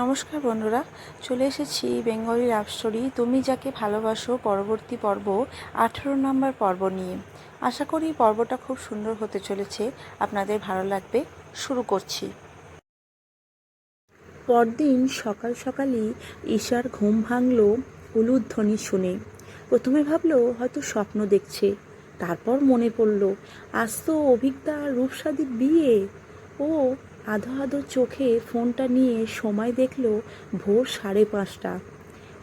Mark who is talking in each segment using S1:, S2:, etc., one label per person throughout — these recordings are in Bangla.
S1: নমস্কার বন্ধুরা, চলে এসেছি বেঙ্গলি লাভ স্টোরি, তুমি যাকে ভালোবাসো পরবর্তী পর্ব, আঠেরো নম্বর পর্ব নিয়ে। আশা করি পর্বটা খুব সুন্দর হতে চলেছে, আপনাদের ভালো লাগবে, শুরু করছি। পরদিন সকাল সকালই ঈশার ঘুম ভাঙল উলুধ্বনি শুনে। প্রথমে ভাবলো, হয়তো স্বপ্ন দেখছে। তারপর মনে পড়ল, আজ তো অভিজ্ঞতা রূপসাদির বিয়ে। ও আধো আধো চোখে ফোনটা নিয়ে সময় দেখল ভোর সাড়ে পাঁচটা।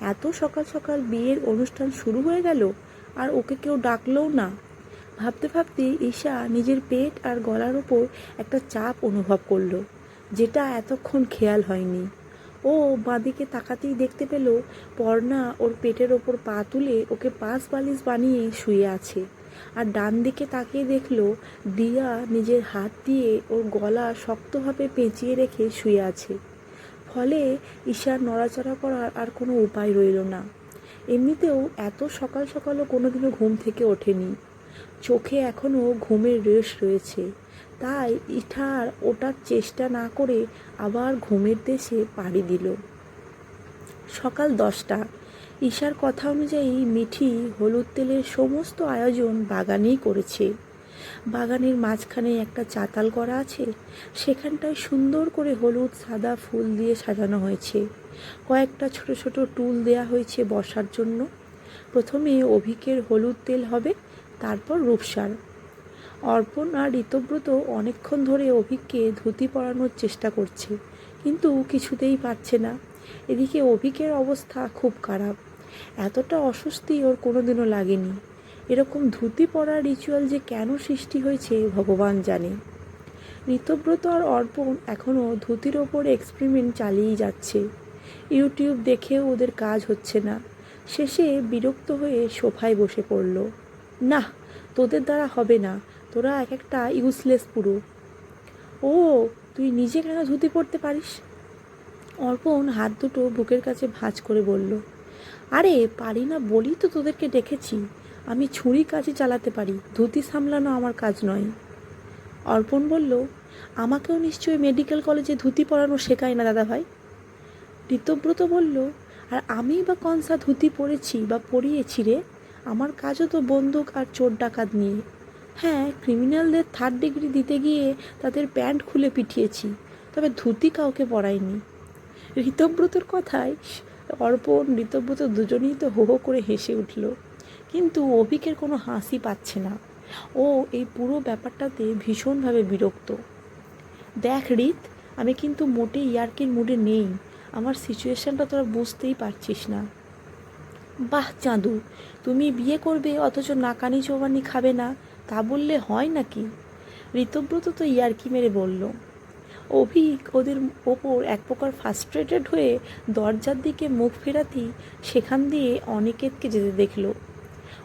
S1: এত সকাল সকাল বিয়ের অনুষ্ঠান শুরু হয়ে গেল, আর ওকে কেউ ডাকলোও না। ভাবতে ভাবতে ঈশা নিজের পেট আর গলার ওপর একটা চাপ অনুভব করল, যেটা এতক্ষণ খেয়াল হয়নি। ও বাঁদিকে তাকাতেই দেখতে পেল পর্ণা ওর পেটের ওপর পা তুলে ওকে পাশ বালিশ বানিয়ে শুয়ে আছে। আর ডান দিকে তাকিয়ে দেখল দিয়া নিজের হাত দিয়ে ওর গলা শক্তভাবে পেঁচিয়ে রেখে শুয়ে আছে। ফলে ঈশার নড়াচড়া করার আর কোনো উপায় রইল না। এমনিতেও এত সকাল সকালও কোনোদিনও ঘুম থেকে ওঠেনি। চোখে এখনও ঘুমের রেশ রয়েছে। তাই ইঠার ওটার চেষ্টা না করে আবার ঘুমের দেশে পাড়ি দিল। সকাল দশটা। ঈশার কথা অনুযায়ী মিঠি হলুদ তেলের সমস্ত আয়োজন বাগানেই করেছে। বাগানের মাঝখানে একটা চাতাল করা আছে, সেখানটায় সুন্দর করে হলুদ, সাদা ফুল দিয়ে সাজানো হয়েছে। কয়েকটা ছোট ছোট টুল দেয়া হয়েছে বসার জন্য। প্রথমে অভিকের হলুদ তেল হবে, তারপর রূপসার। অর্পণ আর ঋতব্রত অনেকক্ষণ ধরে অভিককে ধুতি পরানোর চেষ্টা করছে, কিন্তু কিছুতেই পারছে না। এদিকে অভিকের অবস্থা খুব খারাপ। এতটা অস্বস্তি ওর কোনোদিনও লাগেনি। এরকম ধুতি পরা রিচুয়াল যে কেন সৃষ্টি হয়েছে, ভগবান জানে। ঋতব্রত আর অর্পণ এখনও ধুতির ওপর এক্সপেরিমেন্ট চালিয়েই যাচ্ছে। ইউটিউব দেখেও ওদের কাজ হচ্ছে না। শেষে বিরক্ত হয়ে সোফায় বসে পড়ল। না তোদের দ্বারা হবে না। তোরা এক একটা ইউজলেস পুরো। ও, তুই নিজে কেন ধুতি পড়তে পারিস? অর্পণ হাত দুটো বুকের কাছে ভাঁজ করে বলল আরে, পারি না বলি তো তোদেরকে ডেকেছি। আমি ছুরি কাজে চালাতে পারি, ধুতি সামলানো আমার কাজ নয়। অর্পণ বলল, আমাকেও নিশ্চয়ই মেডিকেল কলেজে ধুতি পরানো শেখায় না দাদা ভাই ঋতব্রত বলল, আর আমি বা কনসা ধুতি পরেছি বা পরিয়েছি রে? আমার কাজও তো বন্দুক আর চোর ডাকাত নিয়ে। হ্যাঁ ক্রিমিনালদের থার্ড ডিগ্রি দিতে গিয়ে তাদের প্যান্ট খুলে পিঠিয়েছি তবে ধুতি কাউকে পরাইনি। ঋতব্রতর কথায় অর্পণ, ঋতব্রত দুজনেই তো হো হো করে হেসে উঠল। কিন্তু অভিকের কোনো হাসি পাচ্ছে না। ও এই পুরো ব্যাপারটাতে ভীষণভাবে বিরক্ত। দেখ রিত, আমি কিন্তু মোটেই ইয়ার্কির মুডে নেই। আমার সিচুয়েশনটা তোরা বুঝতেই পারছিস না। বাহ চাঁদু, তুমি বিয়ে করবে অথচ নাকানি চৌবানি খাবে না, তা বললে হয় নাকি? ঋতব্রত তো ইয়ার্কি মেরে বলল। অভিক ওদের ওপর এক প্রকার ফার্স্ট্রেটেড হয়ে দরজার দিকে মুখ ফেরাতেই সেখান দিয়ে অনিকেতকে যেতে দেখল।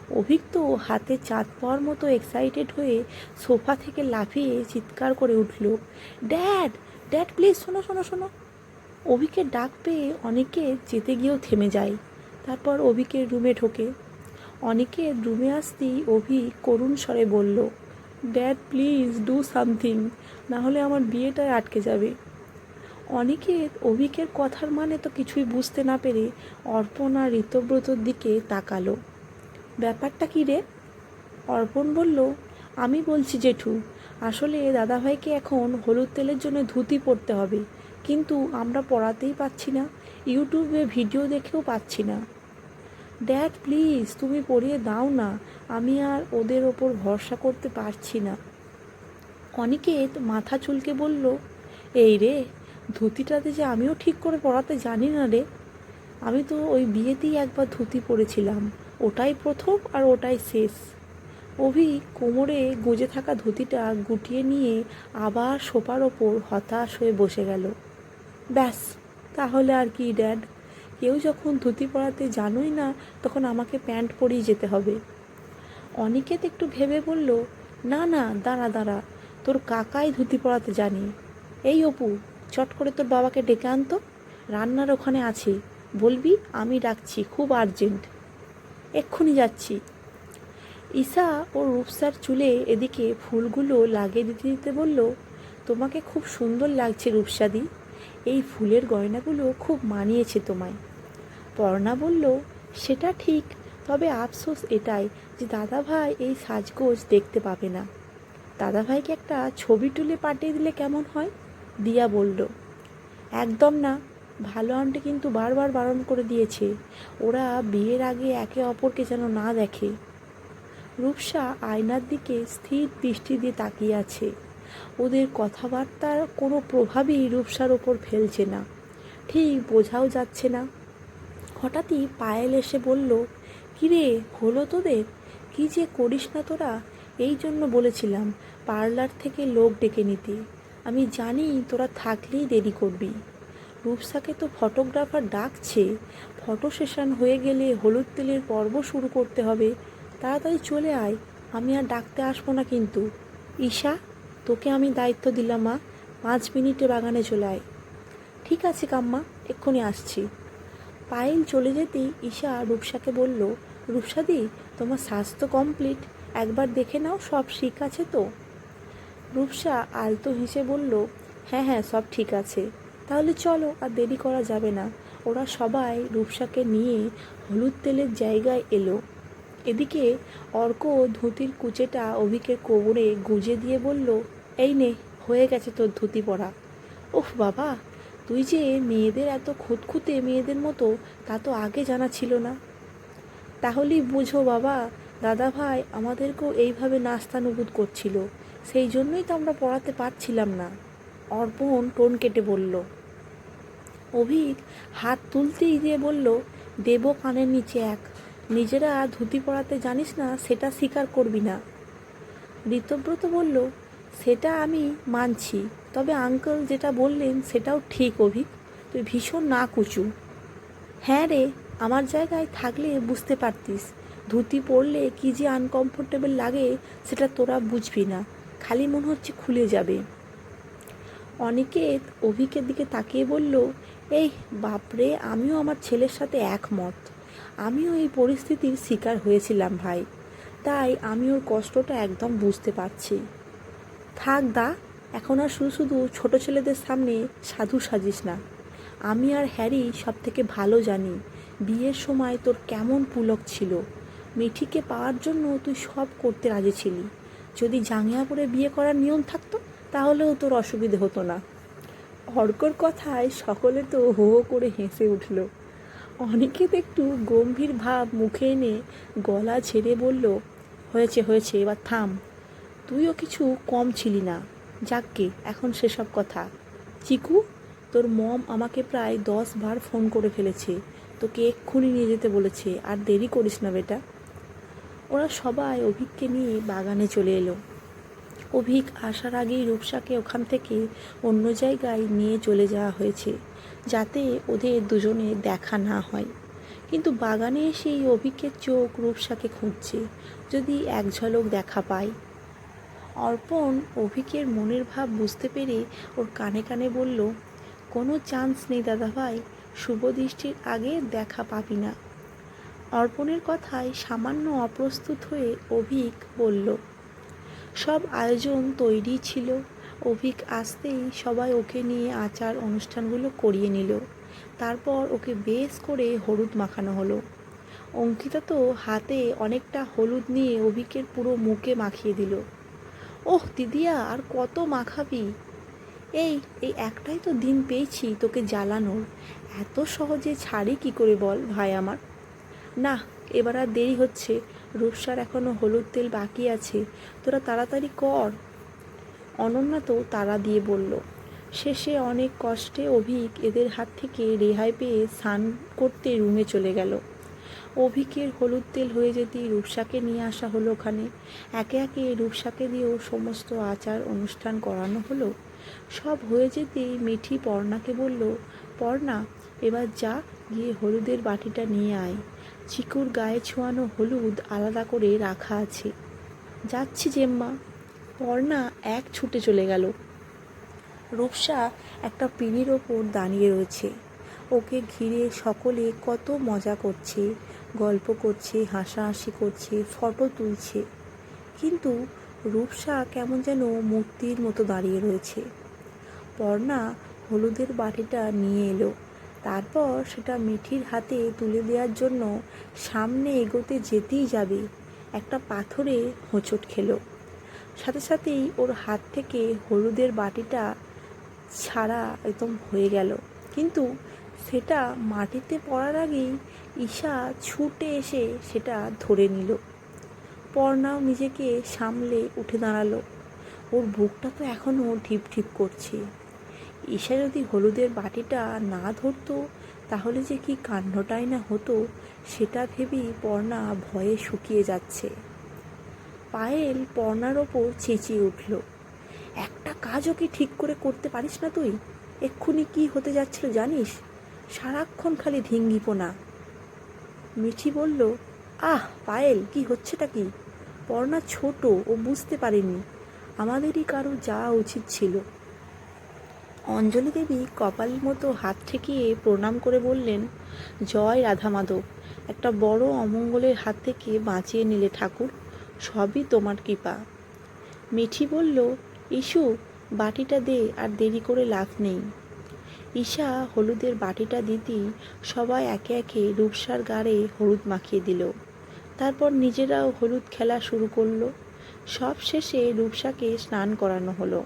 S1: অভিক তো হাতে চাঁদ পাওয়ার মতো এক্সাইটেড হয়ে সোফা থেকে লাফিয়ে চিৎকার করে উঠল, ড্যাড ড্যাড, প্লিজ শোনো শোনো শোনো। অভিকের ডাক পেয়ে অনেকে যেতে গিয়েও থেমে যায়। তারপর অভিকের রুমে ঢোকে। অনেকের রুমে আসতেই অভি করুণ স্বরে বলল, ড্যাড, প্লিজ ডু সামথিং। না হলে আমার বিয়েটায় আটকে যাবে। অনেকের অভিকের কথার মানে তো কিছুই বুঝতে না পেরে অর্পণ আর ঋতব্রতর দিকে তাকালো। ব্যাপারটা কী রে? অর্পণ বলল, আমি বলছি জেঠু, আসলে দাদাভাইকে এখন হলুদ তেলের জন্য ধুতি পরতে হবে, কিন্তু আমরা পড়াতেই পাচ্ছি না, ইউটিউবে ভিডিও দেখেও পাচ্ছি না। ড্যাড, প্লিজ, তুমি পড়িয়ে দাও না, আমি আর ওদের ওপর ভরসা করতে পারছি না। অনিকেত মাথা চুলকে বলল, এই রে, ধুতিটাতে যে আমিও ঠিক করে পড়াতে জানি না রে। আমি তো ওই বিয়েতেই একবার ধুতি পরেছিলাম, ওটাই প্রথম আর ওটাই শেষ। অভি কোমরে গুঁজে থাকা ধুতিটা গুটিয়ে নিয়ে আবার সোফার ওপর হতাশ হয়ে বসে গেল। ব্যাস, তাহলে আর কি ড্যাড, কেউ যখন ধুতি পরাতে জানোই না তখন আমাকে প্যান্ট পরেই যেতে হবে। অনিকেত একটু ভেবে বলল, না না, দাঁড়া দাঁড়া তোর কাকাই ধুতি পরাতে জানি। এই অপু, চট করে তোর বাবাকে ডেকে আনতো রান্নার ওখানে আছে। বলবি, আমি ডাকছি, খুব আর্জেন্ট। এক্ষুনি যাচ্ছি। ঈশা ও রূপসার চুলে এদিকে ফুলগুলো লাগিয়ে দিতে দিতে বলল, তোমাকে খুব সুন্দর লাগছে রূপসাদি এই ফুলের গয়নাগুলো খুব মানিয়েছে তোমায়। পর্ণা বলল, সেটা ঠিক, তবে আফসোস এটাই যে দাদা ভাই এই সাজগোজ দেখতে পাবে না। দাদাভাইকে একটা ছবি তুলে পাঠিয়ে দিলে কেমন হয়? দিয়া বলল, একদম না। ভালো আন্টি কিন্তু বারবার বারণ করে দিয়েছে। ওরা বিয়ের আগে একে অপরকে যেন না দেখে। রূপসা আয়নার দিকে স্থির দৃষ্টি দিয়ে তাকিয়ে আছে। ওদের কথাবার্তার কোনো প্রভাবই রূপসার ওপর ফেলছে না। ঠিক বোঝাও যাচ্ছে না। হঠাৎই পায়েল এসে বলল, কিরে হলো তোদের। কি যে করিস না তোরা? এই জন্য বলেছিলাম, পার্লার থেকে লোক ডেকে নিতে। আমি জানি তোরা থাকলেই দেরি করবি। রূপসাকে তো ফটোগ্রাফার ডাকছে। ফটো সেশন হয়ে গেলে হলুদ তেলের পর্ব শুরু করতে হবে। তাড়াতাড়ি চলে আয়, আমি আর ডাকতে আসব না কিন্তু। ঈশা, তোকে আমি দায়িত্ব দিলাম, মা। পাঁচ মিনিটে বাগানে চলে আয়। ঠিক আছে কাম্মা, এক্ষুনি আসছি। পায়েল চলে যেতেই ঈশা রূপসাকে বলল, রূপসাদি, তোমার স্বাস্থ্য কমপ্লিট একবার দেখে নাও, সব ঠিক আছে তো? রূপসা আলতো হেসে বলল হ্যাঁ হ্যাঁ সব ঠিক আছে। তাহলে চলো, আর দেরি করা যাবে না। ওরা সবাই রূপসাকে নিয়ে হলুদ তেলের জায়গায় এলো। এদিকে অর্ক ধুতির কুচেটা অভিকে কোমরে গুঁজে দিয়ে বলল, এই নে, হয়ে গেছে তোর ধুতি পরা। ওহ বাবা, তুই যে মেয়েদের এত খুঁতখুঁতে মেয়েদের মতো, তা তো আগে জানা ছিল না। তাহলেই বুঝো বাবা দাদা ভাই, আমাদেরকেও এইভাবে নাস্তানুবোধ করছিল, সেই জন্যই তো আমরা পড়াতে পারছিলাম না। অর্পণ টোন কেটে বলল। অভিক হাত তুলতেই দিয়ে বলল, দেব কানের নিচে এক। নিজেরা ধুতি পড়াতে জানিস না, সেটা স্বীকার করবি না। ঋতব্রত বলল, সেটা আমি মানছি, তবে আঙ্কেল যেটা বললেন সেটাও ঠিক অভিক তুই ভীষণ না কুচু হ্যাঁ রে, আমার জায়গায় থাকলে বুঝতে পারতিস। ধুতি পরলে কি যে আনকমফোর্টেবল লাগে, সেটা তোরা বুঝবি না। খালি মনে হচ্ছে খুলে যাবে। অনিকেত অভিকের দিকে তাকিয়ে বলল, এই বাপরে, আমিও আমার ছেলের সাথে একমত। আমিও এই পরিস্থিতির শিকার হয়েছিলাম ভাই। তাই আমি ওর কষ্টটা একদম বুঝতে পারছি। থাক দা, এখন আর শুধু শুধু ছোট ছেলেদের সামনে সাধু সাজিস না। আমি আর হ্যারি সব থেকে ভালো জানি। বিয়ের সময় তোর কেমন পুলক ছিল। মিঠিকে পাওয়ার জন্য তুই সব করতে রাজি ছিলি। যদি জাঙ্গিয়া পরে বিয়ে করার নিয়ম থাকতো, তাহলেও তোর অসুবিধে হতো না। অর্কর কথায় সকলে তো হো হো করে হেসে উঠল। অনেকে তো একটু গম্ভীর ভাব মুখে এনে গলা ছেড়ে বলল, হয়েছে হয়েছে, এবার থাম। তুইও কিছু কম ছিলি না। যাককে এখন সেসব কথা। চিকু, তোর মম আমাকে প্রায় দশ বার ফোন করে ফেলেছে। তোকে এক্ষুনি নিয়ে যেতে বলেছে। আর দেরি করিস না বেটা। ওরা সবাই অভিককে নিয়ে বাগানে চলে এলো। অভিক আসার আগেই রূপসাকে ওখান থেকে অন্য জায়গায় নিয়ে চলে যাওয়া হয়েছে, যাতে ওদের দুজনে দেখা না হয়। কিন্তু বাগানে সেই অভিকের চোখ রূপসাকে খুঁজছে, যদি এক ঝলক দেখা পায়। অর্পণ অভিকের মনের ভাব বুঝতে পেরে ওর কানে কানে বলল, কোনো চান্স নেই দাদাভাই, শুভ দৃষ্টির আগে দেখা পাবি না। অর্পণের কথায় সামান্য অপ্রস্তুত হয়ে অভিক বলল, সব আয়োজন তৈরি ছিল। অভিক আসতেই সবাই ওকে নিয়ে আচার অনুষ্ঠানগুলো করিয়ে নিল। তারপর ওকে বেশ করে হলুদ মাখানো হলো। অঙ্কিতা তো হাতে অনেকটা হলুদ নিয়ে অভিকের পুরো মুখে মাখিয়ে দিল। ওহ, দিদিয়া, আর কত মাখাবি? এই এই একটাই তো দিন পেয়েছি তোকে জ্বালানোর। এত সহজে ছাড়ি কি করে বল ভাই আমার? না, এবার আর দেরি হচ্ছে। রূপসার এখনও হলুদ তেল বাকি আছে। তোরা তাড়াতাড়ি কর। অনন্যা তো তারা দিয়ে বলল শেষে অনেক কষ্টে অভিক এদের হাত থেকে রেহাই পেয়ে স্নান করতে রুমে চলে গেল। অভিকের হলুদ তেল হয়ে যেতেই রূপসাকে নিয়ে আসা হলো ওখানে। একে একে রূপসাকে দিয়েও সমস্ত আচার অনুষ্ঠান করানো হলো। সব হয়ে যেতেই মিঠি পর্ণাকে বলল, পর্ণা, এবার যা, গিয়ে হলুদের বাটিটা নিয়ে আয়। চিকুর গায়ে ছোঁয়ানো হলুদ আলাদা করে রাখা আছে। যাচ্ছি জেম্মা। পর্ণা এক ছুটে চলে গেল। রূপসা একটা পিঁড়ির ওপর দাঁড়িয়ে রয়েছে। ওকে ঘিরে সকলে কত মজা করছে, গল্প করছে, হাসাহাসি করছে, ফটো তুলছে। কিন্তু রূপসা কেমন যেন মূর্তির মতো দাঁড়িয়ে রয়েছে। পর্ণা হলুদের বাটিটা নিয়ে এলো। তারপর সেটা মিঠির হাতে তুলে দেওয়ার জন্য সামনে এগোতে যেতেই যাবে। একটা পাথরে হোঁচট খেলো। সাথে সাথেই ওর হাত থেকে হলুদের বাটিটা ছাড়া একদম হয়ে গেল। কিন্তু সেটা মাটিতে পড়ার আগেই ঈশা ছুটে এসে সেটা ধরে নিল। পর্ণাও নিজেকে সামলে উঠে দাঁড়াল। ওর বুকটা তো এখনও ঢিপ ঢিপ করছে। ঈশা যদি হলুদের বাটিটা না ধরতো, তাহলে যে কি কাণ্ডটাই না হতো, সেটা ভেবেই পর্ণা ভয়ে শুকিয়ে যাচ্ছে। পায়েল পর্ণার ওপর চেঁচিয়ে উঠল, একটা কাজও কি ঠিক করে করতে পারিস না তুই? এক্ষুনি কি হতে যাচ্ছিল জানিস? সারাক্ষণ খালি ধিঙ্গিপোনা মিঠি বলল, আহ, পায়েল, কি হচ্ছেটা কি? পর্ণা ছোট, ও বুঝতে পারেনি। আমাদেরই কারও যাওয়া উচিত ছিল। অঞ্জলি দেবী কপাল মতো হাত ঠেকিয়ে প্রণাম করে বললেন, জয় রাধা মাধব, একটা বড় অমঙ্গলের হাত থেকে বাঁচিয়ে নিলে ঠাকুর, সবই তোমার কৃপা। মিঠি বলল, ইসু, বাটিটা দে, আর দেরি করে লাভ নেই। ঈশা হলুদের বাটিটা দিতেই সবাই একে একে রূপসার গাড়ে হলুদ মাখিয়ে দিল। তারপর নিজেরাও হলুদ খেলা শুরু করল। সব শেষে রূপসাকে স্নান করানো হলো।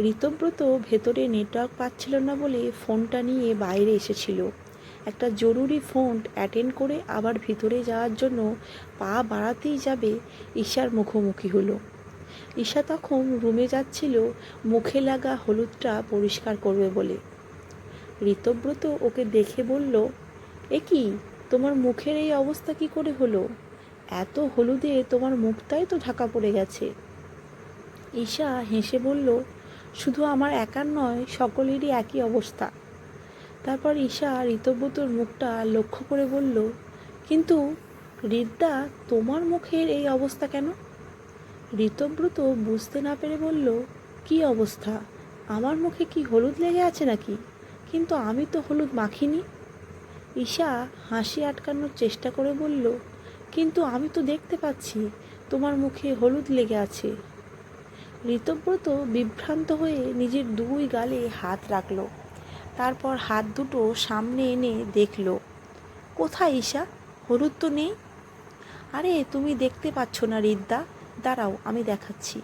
S1: ঋতব্রত ভেতরে নেটওয়ার্ক পাচ্ছিল না বলে ফোনটা নিয়ে বাইরে এসেছিল। একটা জরুরি ফোন অ্যাটেন্ড করে আবার ভিতরে যাওয়ার জন্য পা বাড়াতেই যাবে ঈশার মুখোমুখি হলো। ঈশা তখন রুমে যাচ্ছিল, মুখে লাগা হলুদটা পরিষ্কার করবে বলে। ঋতব্রত ওকে দেখে বলল, এ কি, তোমার মুখের এই অবস্থা কি করে হলো? এত হলুদে তোমার মুখটাই তো ঢাকা পড়ে গেছে। ঈশা হেসে বলল শুধু আমার একার নয়, সকলেরই একই অবস্থা। তারপর ঈশা ঋতব্রতর মুখটা লক্ষ্য করে বলল, কিন্তু রিদ্দা, তোমার মুখের এই অবস্থা কেন? ঋতব্রত বুঝতে না পেরে বলল, কি অবস্থা? আমার মুখে কি হলুদ লেগে আছে নাকি? কিন্তু আমি তো হলুদ মাখিনি। ঈশা হাসি আটকানোর চেষ্টা করে বলল, কিন্তু আমি তো দেখতে পাচ্ছি, তোমার মুখে হলুদ লেগে আছে। ঋতব্রত বিভ্রান্ত হয়ে নিজের দুই গালে হাত রাখল। তারপর হাত দুটো সামনে এনে দেখল, কোথায় ঈশা? হলুদ তো নেই? আরে, তুমি দেখতে পাচ্ছ না রিদ্দা। দাঁড়াও, আমি দেখাচ্ছি।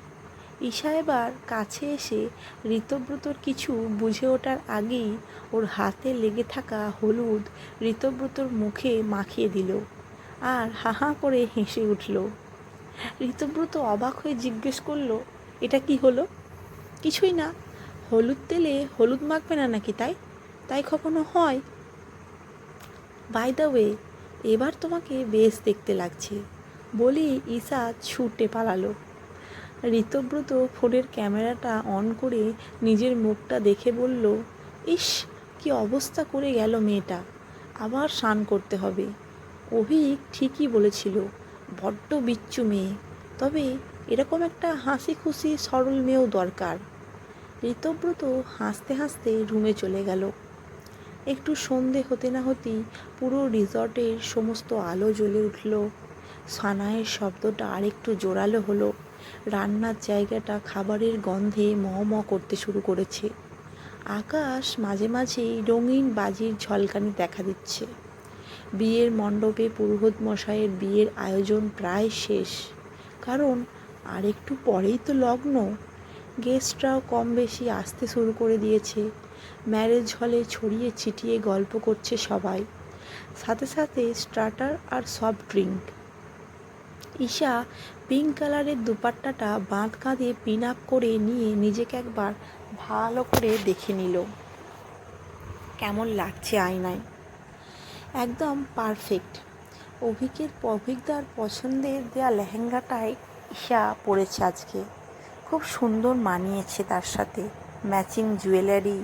S1: ঈশা এবার কাছে এসে ঋতব্রতর কিছু বুঝে ওঠার আগেই ওর হাতে লেগে থাকা হলুদ ঋতব্রতর মুখে মাখিয়ে দিল আর হাহা করে হেসে উঠল। ঋতব্রত অবাক হয়ে জিজ্ঞেস করল এটা কি হলো? কিছুই না। হলুদ তেলে হলুদ মাখবে না নাকি তাই? তাই কখনো হয়? বাই দ্য ওয়ে এবার তোমাকে বেশ দেখতে লাগছে। বলি ঈশা ছুটে পালালো। ঋতব্রত ফোনের ক্যামেরাটা অন করে নিজের মুখটা দেখে বলল, ইস, কি অবস্থা করে গেল মেয়েটা। আবার স্নান করতে হবে। অভিক ঠিকই বলেছিল, বড্ড বিচ্ছু মেয়ে। তবে এরকম একটা হাসি খুশি সরল মেয়েও দরকার। ঋতব্রত হাসতে হাসতে রুমে চলে গেল। একটু সন্ধে হতে না হতেই পুরো রিসর্টের সমস্ত আলো জ্বলে উঠল। সানায়ের শব্দটা আরেকটু জোরালো হলো। রান্নার জায়গাটা খাবারের গন্ধে ম ম করতে শুরু করেছে। আকাশ মাঝে মাঝেই রঙিন বাজির ঝলকানি দেখা দিচ্ছে। বিয়ের মণ্ডপে পুরোহিত মশাইয়ের বিয়ের আয়োজন প্রায় শেষ। কারণ আর একটু পরেই তো লগ্ন। গেস্টরাও কম বেশি আসতে শুরু করে দিয়েছে। ম্যারেজ হলে ছড়িয়ে ছিটিয়ে গল্প করছে সবাই। সাথে সাথে স্টার্টার আর সফট ড্রিঙ্ক। ঈশা পিঙ্ক কালারের দুপাট্টাটা বাঁধ কাঁধে পিন আপ করে নিয়ে নিজেকে একবার ভালো করে দেখে নিল। কেমন লাগছে আয়নায়? একদম পারফেক্ট। অভিকের অভিজ্ঞার পছন্দের দেওয়া লেহেঙ্গাটাই ঈশা পরেছে আজকে। খুব সুন্দর মানিয়েছে তার সাথে। Matching jewellery.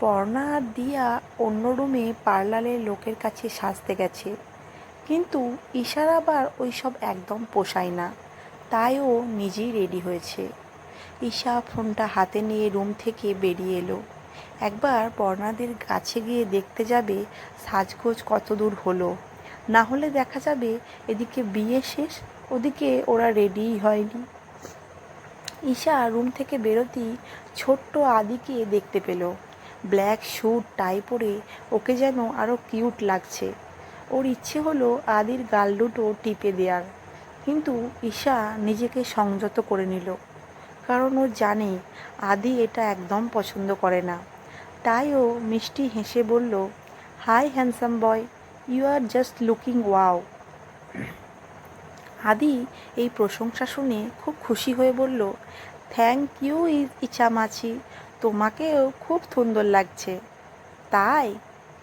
S1: পর্ণা দিয়া অন্য রুমে পার্লারের লোকের কাছে সাজতে গেছে। কিন্তু ঈশার আবার ওই সব একদম পোষায় না। তাই ও নিজেই রেডি হয়েছে। ঈশা ফোনটা হাতে নিয়ে রুম থেকে বেরিয়ে এলো। একবার পর্ণাদের কাছে গিয়ে দেখতে যাবে সাজগোজ কত দূর হলো। না হলে দেখা যাবে এদিকে বিয়ে শেষ ওদিকে ওরা রেডিই হয়নি। ঈশা রুম থেকে বেরোতেই ছোট্ট আদিকে দেখতে পেল। ব্ল্যাক স্যুট টাই পরে ওকে যেন আরও কিউট লাগছে। ওর ইচ্ছে হলো আদির গাল দুটো টিপে দেওয়ার কিন্তু ঈশা নিজেকে সংযত করে নিল। কারণ ও জানে আদি এটা একদম পছন্দ করে না। তাই ও মিষ্টি হেসে বলল hi handsome boy you are just looking wow Adi এই প্রশংসা শুনে খুব খুশি হয়ে বলল থ্যাংক ইউ ইচামাচি তোমাকেও খুব সুন্দর লাগছে। তাই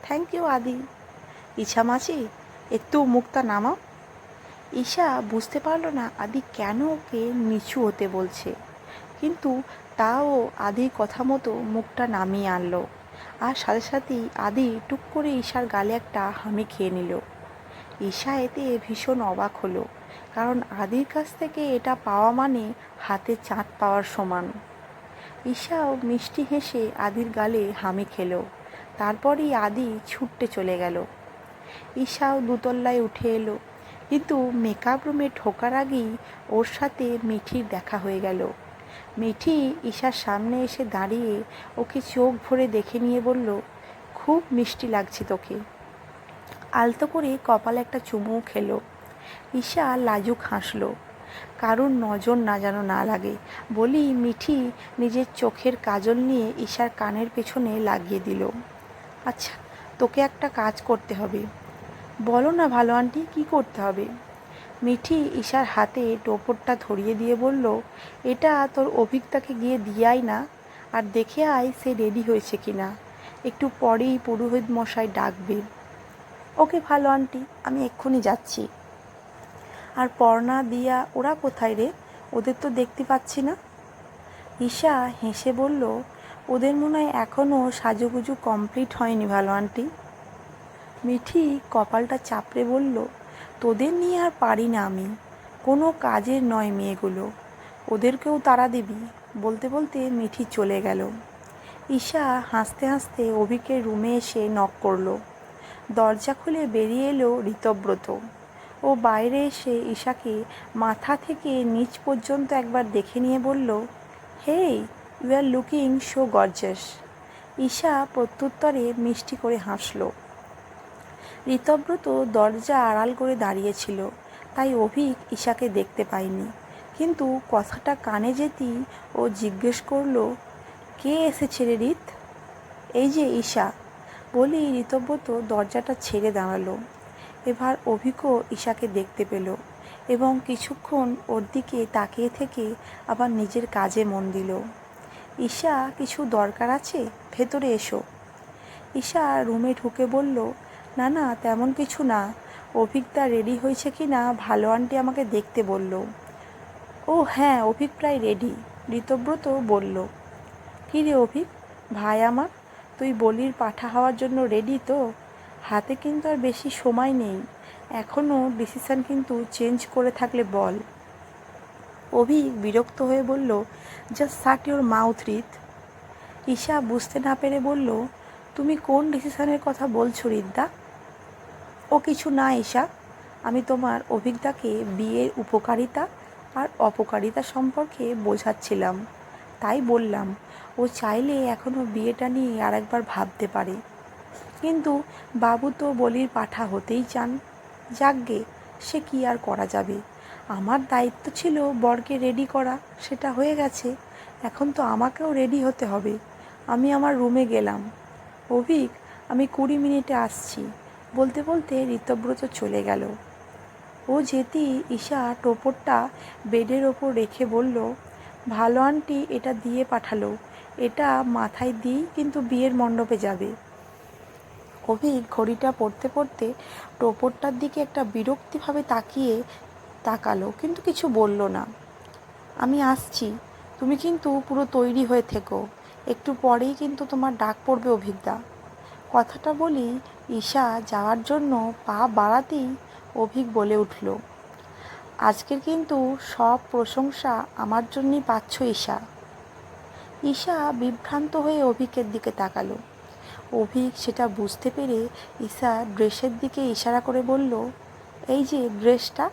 S1: থ্যাংক ইউ আদি। ইছামাচি একটু মুখটা নামাও। ঈশা বুঝতে পারল না আদি কেন ওকে নিচু হতে বলছে। কিন্তু তাও আদির কথা মতো মুখটা নামিয়ে আনলো। আর সাথে সাথেই আদি টুক করে ঈশার গালে একটা হামি খেয়ে নিল। ঈশা এতে ভীষণ অবাক হলো। কারণ আদির কাছ থেকে এটা পাওয়া মানে হাতে চাঁদ পাওয়ার সমান। ঈশাও মিষ্টি হেসে আদির গালে হামি খেল। তারপরেই আদি ছুটতে চলে গেল। ঈশাও দুতল্লায় উঠে এলো। কিন্তু মেকআপ রুমে ঢোকার আগেই ওর সাথে মিঠির দেখা হয়ে গেল। মিঠি ঈশার সামনে এসে দাঁড়িয়ে ওকে চোখ ভরে দেখে নিয়ে বলল, খুব মিষ্টি লাগছে তোকে। আলতো করে কপালে একটা চুমুও খেলো। ঈশা লাজুক হাসলো। কারুর নজর না যেন না লাগে, বলি মিঠি নিজের চোখের কাজল নিয়ে ঈশার কানের পেছনে লাগিয়ে দিল। আচ্ছা তোকে একটা কাজ করতে হবে। বলো না ভালো আন্টি, কি করতে হবে? মিঠি ঈশার হাতে টোপরটা ধরিয়ে দিয়ে বলল, এটা তোর অভিজ্ঞতাকে গিয়ে দিয়াই না, আর দেখে আয় সে রেডি হয়েছে কিনা। একটু পরেই পুরোহিত মশাই ডাকবে। ওকে ভালো আন্টি, আমি এক্ষুনি যাচ্ছি। আর পর্ণা, দিয়া, ওরা কোথায় রে? ওদের তো দেখতে পাচ্ছি না। ঈশা হেসে বলল, ওদের মনে হয় এখনও সাজুগুজু কমপ্লিট হয়নি ভালো আন্টি। মিঠি কপালটা চাপড়ে বলল, তোদের নিয়ে আর পারি না আমি। কোনো কাজের নয় মেয়েগুলো। ওদেরকেও তারা দিবি। বলতে বলতে মিঠি চলে গেল। ঈশা হাসতে হাসতে অভিকের রুমে এসে নক করল। দরজা খুলে বেরিয়ে এলো ঋতব্রত। ও বাইরে এসে ঈশাকে মাথা থেকে নিচ পর্যন্ত একবার দেখে নিয়ে বলল, hey you are looking so gorgeous Isha প্রত্যুত্তরে মিষ্টি করে হাসল। ঋতব্রত দরজা আড়াল করে দাঁড়িয়েছিল, তাই অভিক ঈশাকে দেখতে পায়নি। কিন্তু কথাটা কানে যেতেই ও জিজ্ঞেস করল, কে এসেছে রে রিত? এই যে ঈশা। বলি ঋতব্রত দরজাটা ছেড়ে দাঁড়াল। এবার অভিকও ঈশাকে দেখতে পেল এবং কিছুক্ষণ ওর দিকে তাকিয়ে থেকে আবার নিজের কাজে মন দিল। ঈশা, কিছু দরকার আছে? ভেতরে এসো। ঈশা রুমে ঢুকে বলল, না না, তেমন কিছু না। অভিকদা রেডি হয়েছে কি না ভালো আন্টি আমাকে দেখতে বলল। ও হ্যাঁ অভিক প্রায় রেডি ঋতব্রত বলল। কী রে অভিক ভাই আমার, তুই বলির পাঠা হওয়ার জন্য রেডি তো? হাতে কিন্তু আর বেশি সময় নেই। এখনও ডিসিশান কিন্তু চেঞ্জ করে থাকলে বল। অভি বিরক্ত হয়ে বলল just shut your mouth Rit Isha বুঝতে না পেরে বলল, তুমি কোন ডিসিশানের কথা বলছো, রিদ্দা? ও কিছু না, ঈশা। আমি তোমার অভিজ্ঞতাকে বিয়ের উপকারিতা আর অপকারিতা সম্পর্কে বোঝাচ্ছিলাম। তাই বললাম, ও চাইলে এখনও বিয়েটা নিয়ে আরেকবার ভাবতে পারে। কিন্তু বাবু তো বলির পাঠা হতেই চান। যাকগে, সে কি আর করা যাবে? আমার দায়িত্ব ছিল বরকে রেডি করা, সেটা হয়ে গেছে। এখন তো আমাকেও রেডি হতে হবে। আমি আমার রুমে গেলাম। অভিক, আমি কুড়ি মিনিটে আসছি। বলতে বলতে ঋতব্রত চলে গেল। ও যেতি ঈশা টোপরটা বেডের ওপর রেখে বলল, ভালো আন্টি, এটা দিয়ে পাঠালো। এটা মাথায় দিই কিন্তু বিয়ের মণ্ডপে যাবে। অভিক ঘড়িটা পড়তে পড়তে টোপরটার দিকে একটা বিরক্তিভাবে তাকিয়ে তাকালো, কিন্তু কিছু বলল না। আমি আসছি। তুমি কিন্তু পুরো তৈরি হয়ে থেকো। একটু পরেই কিন্তু তোমার ডাক পড়বে অভিজ্ঞতা কথাটা বলি ঈশা যাওয়ার জন্য পা বাড়াতেই অভিক বলে উঠল, আজকের কিন্তু সব প্রশংসা আমার জন্যই পাচ্ছ, ঈশা। ঈশা বিভ্রান্ত হয়ে অভিকের দিকে তাকালো অভিক সেটা বুঝতে পেরে ঈশা ড্রেসের দিকে ইশারা করে বলল, এই যে ড্রেসটা,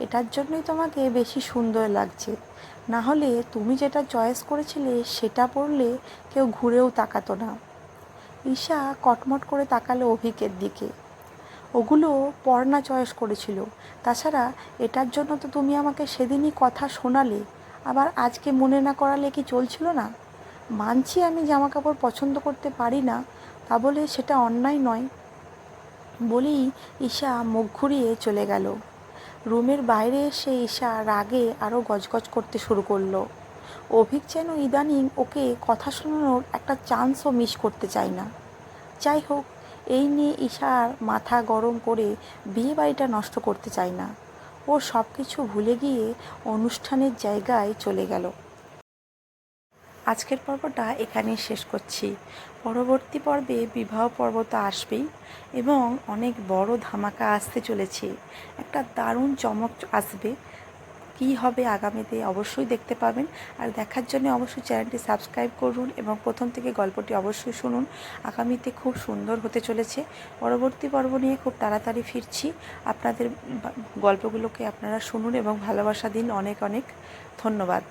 S1: এটার জন্যই তোমাকে বেশি সুন্দর লাগছে। না হলে তুমি যেটা চয়েস করেছিলে সেটা পরলে কেউ ঘুরেও তাকাতো না। ঈশা কটমট করে তাকালো অভিকের দিকে। ওগুলো পর্ণা চয়েস করেছিল। তাছাড়া এটার জন্য তো তুমি আমাকে সেদিনই কথা শোনালে। আবার আজকে মনে না করালে কি চলছিল না? মানছি আমি জামা কাপড় পছন্দ করতে পারি না তা বলে সেটা অন্যায় নয়। বলেই ঈশা মুখ ঘুরিয়ে চলে গেল। রুমের বাইরে এসে ঈশা রাগে আরও গজগজ করতে শুরু করল। অভিক যেন ইদানিং ওকে কথা শোনানোর একটা চান্সও মিস করতে চায় না। যাই হোক, এই নিয়ে ঈশার মাথা গরম করে বিয়ে বাড়িটা নষ্ট করতে চায় না। ও সব কিছু ভুলে গিয়ে অনুষ্ঠানের জায়গায় চলে গেল। আজকের পর্বটা এখানেই শেষ করছি। পরবর্তী পর্বে বিবাহ পর্ব তো আসবেই এবং অনেক বড় ধামাকা আসতে চলেছে। একটা দারুণ চমক আসবে। কী হবে আগামীতে অবশ্যই দেখতে পাবেন। আর দেখার জন্য অবশ্যই চ্যানেলটি সাবস্ক্রাইব করুন এবং প্রথম থেকে গল্পটি অবশ্যই শুনুন। আগামীতে খুব সুন্দর হতে চলেছে। পরবর্তী পর্ব নিয়ে খুব তাড়াতাড়ি ফিরছি। আপনাদের গল্পগুলোকে আপনারা শুনুন এবং ভালোবাসা দিন অনেক অনেক। ধন্যবাদ।